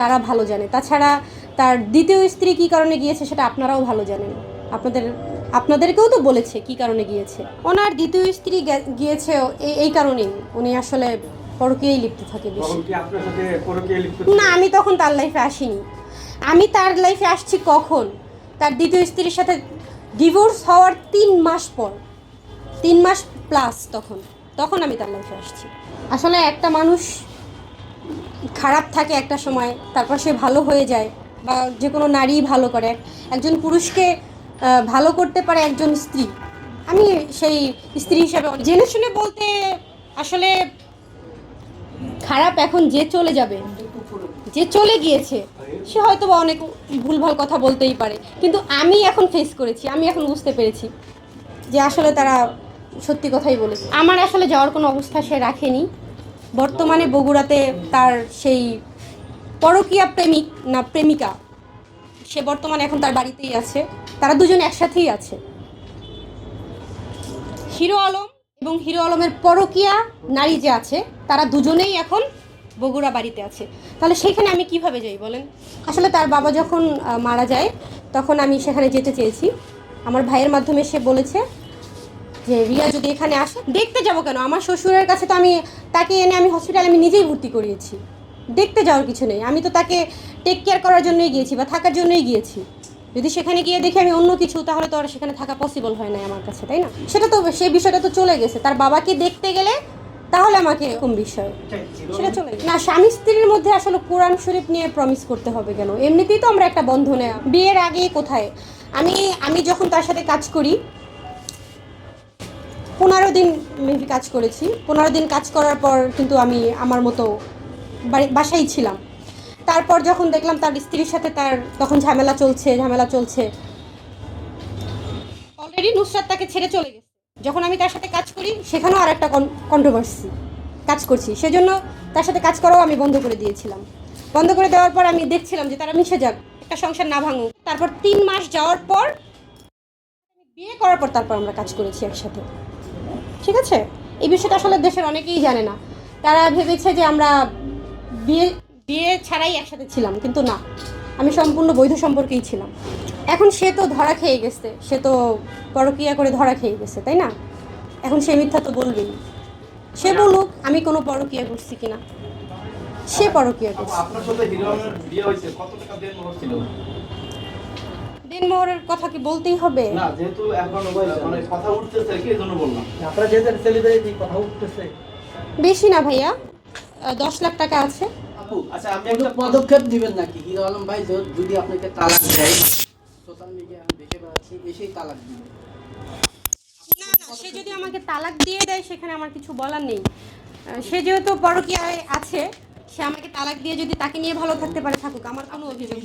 তারা ভালো জানে। তাছাড়া তার দ্বিতীয় স্ত্রী কী কারণে গিয়েছে সেটা আপনারাও ভালো জানেন। আপনাদের আপনাদেরকেও তো বলেছে কি কারণে গিয়েছে। ওনার দ্বিতীয় স্ত্রী গিয়েছে এই- কারণেই। উনি আসলে পরকীয়াই লিপ্ত থাকে বেশি। না আমি তখন তার লাইফে আসিনি। আমি তার লাইফে আসছি কখন? তার দ্বিতীয় স্ত্রীর সাথে ডিভোর্স হওয়ার তিন মাস পর। তিন মাস প্লাস তখন। তখন আমি তার লাইফে আসছি। আসলে একটা মানুষ খারাপ থাকে একটা সময়, তারপর সে ভালো হয়ে যায় বা যে কোনো নারী ভালো করে। একজন পুরুষকে ভালো করতে পারে একজন স্ত্রী। আমি সেই স্ত্রী হিসাবে, জেনে শুনে বলতে আসলে খারাপ এখন যে চলে যাবে, যে চলে গিয়েছে, সে হয়তো বা অনেক ভুলভাল কথা বলতেই পারে। কিন্তু আমি এখন ফেস করেছি, আমি এখন বুঝতে পেরেছি যে আসলে তারা সত্যি কথাই বলেছে। আমার আসলে যাওয়ার কোনো অবস্থা সে রাখেনি। বর্তমানে বগুড়াতে তার সেই পরকীয়া প্রেমিক না প্রেমিকা, সে বর্তমানে এখন তার বাড়িতেই আছে। তারা দুজন একসাথেই আছে। হিরো আলম এবং হিরো আলমের পরকীয়া নারী যে আছে, তারা দুজনেই এখন বগুড়া বাড়িতে আছে। তাহলে সেখানে আমি কীভাবে যাই বলেন? আসলে তার বাবা যখন মারা যায়, তখন আমি সেখানে যেতে চেয়েছি। আমার ভাইয়ের মাধ্যমে সে বলেছে যে রিয়া যদি এখানে আসে, দেখতে যাব কেন? আমার শ্বশুরের কাছে তো আমি তাকে এনে আমি হসপিটালে আমি নিজেই ভর্তি করিয়েছি। দেখতে যাওয়ার কিছু নেই। আমি তো তাকে টেক কেয়ার করার জন্যই গিয়েছি বা থাকার জন্যই গিয়েছি। যদি সেখানে গিয়ে দেখি আমি অন্য কিছু, তাহলে তো আর সেখানে থাকা পসিবল হয় না আমার কাছে, তাই না? সেটা তো সেই বিষয়টা তো চলে গেছে। তার বাবাকে দেখতে গেলে তাহলে আমাকে এরকম বিষয়। সেটা চলে। না, স্বামী স্ত্রীর মধ্যে আসলে কোরআন শরীফ নিয়ে প্রমিস করতে হবে কেন? এমনিতেই তো আমরা একটা বন্ধনে বিয়ের আগে কোথায়? আমি আমি যখন তার সাথে কাজ করি পনেরো দিন মেবি কাজ করেছি। পনেরো দিন কাজ করার পর কিন্তু আমি আমার মতো বাসায় ছিলাম। তারপর যখন দেখলাম তার স্ত্রীর সাথে তার তখন ঝামেলা চলছে ঝামেলা চলছে। অলরেডি নুসরাত তাকে ছেড়ে চলে গেছে। যখন আমি তার সাথে কাজ করি, সেখানেও আর একটা কন্ট্রোভার্সি কাজ করছি। সেজন্য তার সাথে কাজ করাও আমি বন্ধ করে দিয়েছিলাম। বন্ধ করে দেওয়ার পর আমি দেখছিলাম যে তারা মিশে যাক, একটা সংসার না ভাঙুক। তারপর তিন মাস যাওয়ার পর, বিয়ে করার পর তারপর আমরা কাজ করেছি একসাথে। ঠিক আছে? এই বিষয়টা আসলে দেশের অনেকেই জানে না। তারা ভেবেছে যে আমরা বিয়ে বিয়ে ছাড়াই একসাথে ছিলাম, কিন্তু না। আমি সম্পূর্ণ বৈধ সম্পর্কেই ছিলাম। এখন সে তো ধরা খেয়ে গেছে। সে তো পরকীয়া করে ধরা খেয়ে গেছে, তাই না? এখন সে মিথ্যা তো বলবেই। সে বলুক, আমি কোনো পরকীয়া করছি কিনা। সে পরকীয়া করছে। দেনমোহরের কথা কি বলতেই হবে? না যেহেতু এখন মানে কথা উঠতেছে কি জন্য বললাম। আপনারা যেহেতু সেলিব্রিটি কথা উঠতেছে। বেশি না ভাইয়া দশ লাখ টাকা আছে। আপু আচ্ছা আমি কোনো একটা পদক্ষেপ দিবেন নাকি? হিরো আলম ভাই যদি আপনাকে তালাক দেয় সোশ্যাল মিডিয়া আমি দেখে বেড়াচ্ছি এসেই তালাক দিবে। না না সে যদি আমাকে তালাক দিয়ে দেয় সেখানে আমার কিছু বলার নেই। সে যেহেতু পরকীয়ায় আছে সে আমাকে তালাক দিয়ে যদি তাকে নিয়ে ভালো থাকতে পারে থাকুক আমার কোনো অভিযোগ